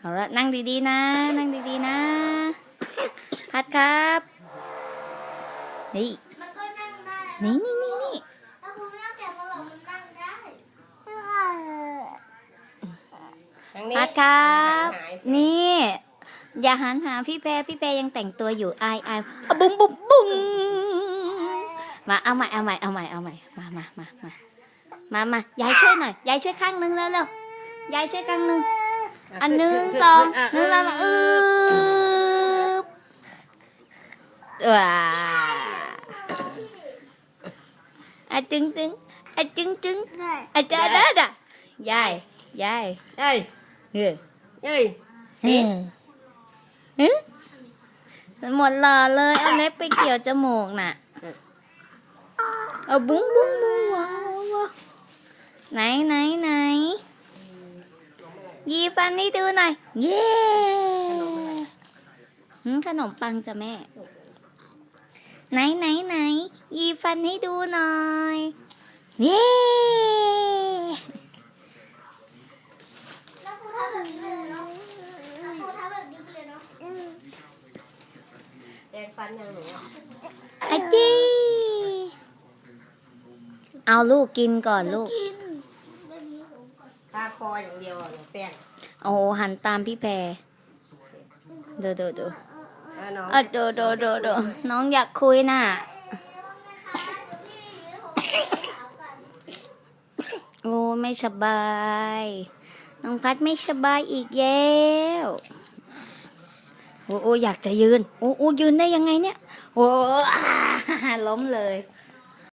เอาละนั่งดีๆนะ นั่งดีๆนะ พัดครับ นี่มันก็นั่งได้นี่นี่นี่นี่ถ้าคุณไม่ต้องแกะมาหรอกมันนั่งได้ทางนี้พัดครับหายนี่ อย่าหันหาพี่แพรพี่แพรยังแต่งตัวอยู่อายอายอะบุ้งบุ้งบุ้งมาเอาใหม่เอาใหม่เอาใหม่เอาใหม่มามามามามามายายช่วยหน่อยยายช่วยข้างนึงแล้วเร็วยายช่วยข้างนึง อันหนึ่งสองหนึ่งสองอืบว้าอะจึงจึงอะจึงจึงอะจ้าด้าด้ายายยายเอ้ยเฮ้ยเอ้ยเฮ้ยเฮ้ยหมดหล่อเลยเอาเล็บไปเกี่ยวจมูกน่ะเอาบุ้งบุ้งบุ้งว้าวว้าวไหนไหนไหน ยีฟันให้ดูหน่อย เย้หืมขนมปังจ้ะแม่ ไหนไหนไหนยีฟันให้ดูหน่อย เย้แล้วครูทำแบบนี้เลยเนาะแล้วครูทำแบบนี้ไปเลยเนาะแดงฟันยังหนูอะอาจีเอาลูกกินก่อนลูก กินแบบนี้ผมก่อน ตาคออย่างเดียวอะหนูแป้งโอ้หันตามพี่แพรดูดูดูเออน้องเออดูดูดูดูน้องอยากคุยน่ะโอ้ไม่สบาย น้องพัดไม่สบายอีกแล้วโอ้โอ้อยากจะยืนโอ้โอ้ยืนได้ยังไงเนี่ยโอ้ล้มเลย